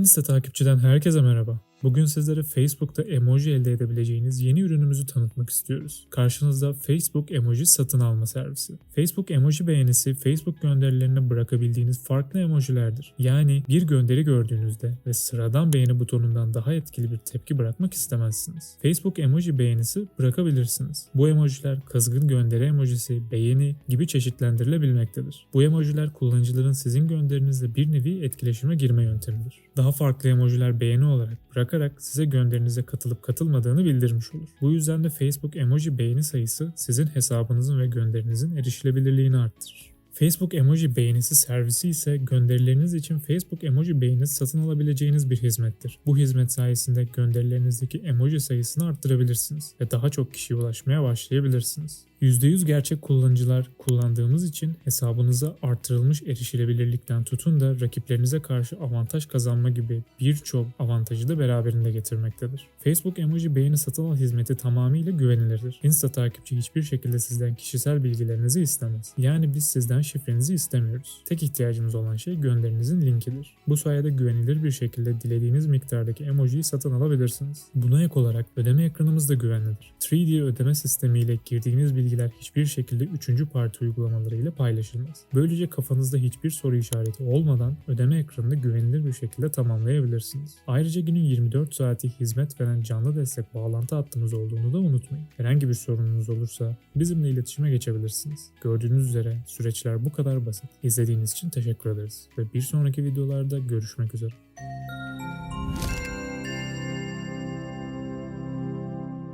Insta takipçiden herkese merhaba. Bugün sizlere Facebook'ta emoji elde edebileceğiniz yeni ürünümüzü tanıtmak istiyoruz. Karşınızda Facebook emoji satın alma servisi. Facebook emoji beğenisi Facebook gönderilerine bırakabildiğiniz farklı emojilerdir. Yani bir gönderi gördüğünüzde ve sıradan beğeni butonundan daha etkili bir tepki bırakmak istemezsiniz. Facebook emoji beğenisi bırakabilirsiniz. Bu emojiler kızgın gönderi emojisi, beğeni gibi çeşitlendirilebilmektedir. Bu emojiler kullanıcıların sizin gönderinizle bir nevi etkileşime girme yöntemidir. Daha farklı emojiler beğeni olarak bırakarak size gönderinize katılıp katılmadığını bildirmiş olur. Bu yüzden de Facebook emoji beğeni sayısı sizin hesabınızın ve gönderinizin erişilebilirliğini arttırır. Facebook emoji beğenisi servisi ise gönderileriniz için Facebook emoji beğenisi satın alabileceğiniz bir hizmettir. Bu hizmet sayesinde gönderilerinizdeki emoji sayısını arttırabilirsiniz ve daha çok kişiye ulaşmaya başlayabilirsiniz. %100 gerçek kullanıcılar kullandığımız için hesabınıza artırılmış erişilebilirlikten tutun da rakiplerinize karşı avantaj kazanma gibi birçok avantajı da beraberinde getirmektedir. Facebook emoji beğeni satın al hizmeti tamamıyla güvenilirdir. Insta takipçi hiçbir şekilde sizden kişisel bilgilerinizi istemez. Yani biz sizden şifrenizi istemiyoruz. Tek ihtiyacımız olan şey gönderinizin linkidir. Bu sayede güvenilir bir şekilde dilediğiniz miktardaki emojiyi satın alabilirsiniz. Buna ek olarak ödeme ekranımız da güvenlidir. 3D ödeme sistemiyle girdiğiniz bilgiler hiçbir şekilde üçüncü parti uygulamalarıyla paylaşılmaz. Böylece kafanızda hiçbir soru işareti olmadan ödeme ekranını güvenilir bir şekilde tamamlayabilirsiniz. Ayrıca günün 24 saati hizmet veren canlı destek bağlantı hattımız olduğunu da unutmayın. Herhangi bir sorununuz olursa bizimle iletişime geçebilirsiniz. Gördüğünüz üzere süreçler bu kadar basit. İzlediğiniz için teşekkür ederiz ve bir sonraki videolarda görüşmek üzere.